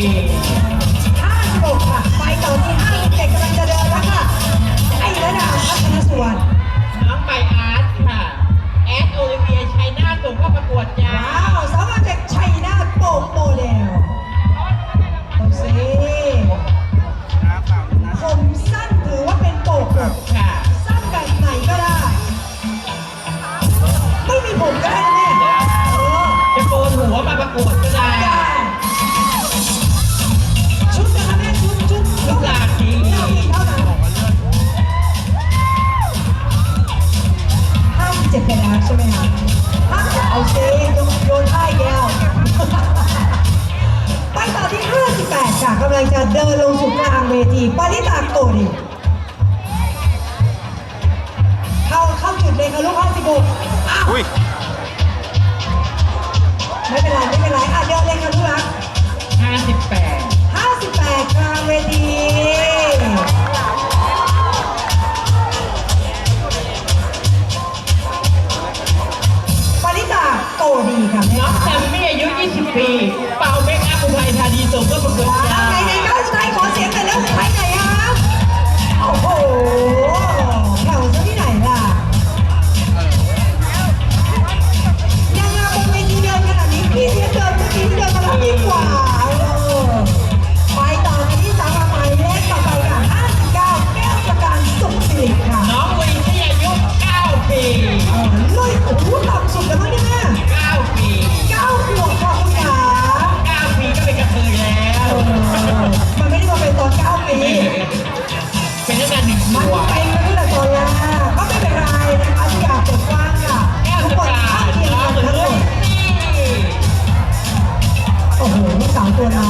King. เจ็บกันแล้วใช่ไหมคะเอาซิโยนท่าแก้วไปต่อที่ 58ค่ะกำลังจะเดินลงสู่กลางเวทีปาริตาโกดิเข้าเข้าจุดเลยค่ะลูก56อ้าวไม่เป็นไรไม่เป็นไรอะเดินเลยค่ะลูกรัก ตัวน้อง